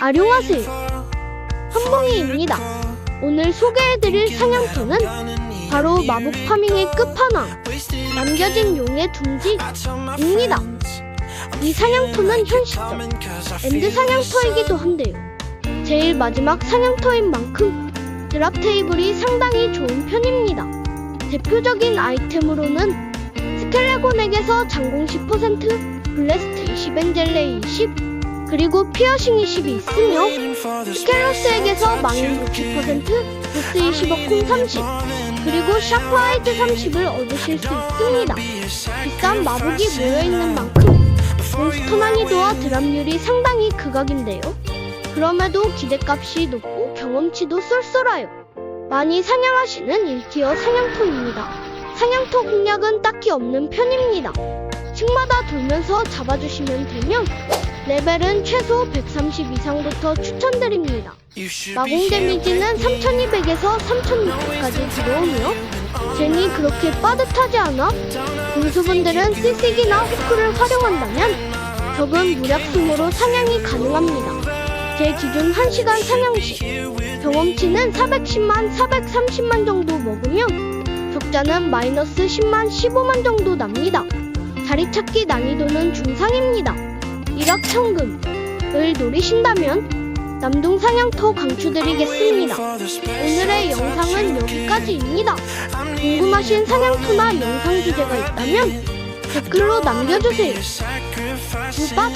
아룡하세요. 한봉이입니다. 오늘 소개해드릴 사냥터는 바로 마법 파밍의 끝판왕, 남겨진 용의 둥지입니다. 이 사냥터는 현실적 엔드 사냥터이기도 한데요. 제일 마지막 사냥터인 만큼 드랍 테이블이 상당히 좋은 편입니다. 대표적인 아이템으로는 스켈레곤에게서 장공 10%, 블레스트 20, 엔젤레이 20, 그리고 피어싱 20이 있으며 스켈러스에게서 망인 60%, 보스 20억 콩 30, 그리고 샤프 하이트 30을 얻으실 수 있습니다. 비싼 마법이 모여있는 만큼 몬스터 난이도와 드랍률이 상당히 극악인데요. 그럼에도 기대값이 높고 경험치도 쏠쏠해요. 많이 사냥하시는 1티어 사냥터입니다. 사냥터 공략은 딱히 없는 편입니다. 층마다 돌면서 잡아주시면 되면 레벨은 최소 130 이상부터 추천드립니다. 마공 데미지는 3200에서 3600까지 들어오며 젠이 그렇게 빠듯하지 않아 군수분들은 CC기나 후크를 활용한다면 적은 무력숨으로 사냥이 가능합니다. 제 기준 1시간 사냥 시 경험치는 410만, 430만 정도 먹으면 적자는 마이너스 10만, 15만 정도 납니다. 자리 찾기 난이도는 중상입니다. 일확천금을 노리신다면 남동 사냥터 강추드리겠습니다. 오늘의 영상은 여기까지입니다. 궁금하신 사냥터나 영상 주제가 있다면 댓글로 남겨주세요. 무밥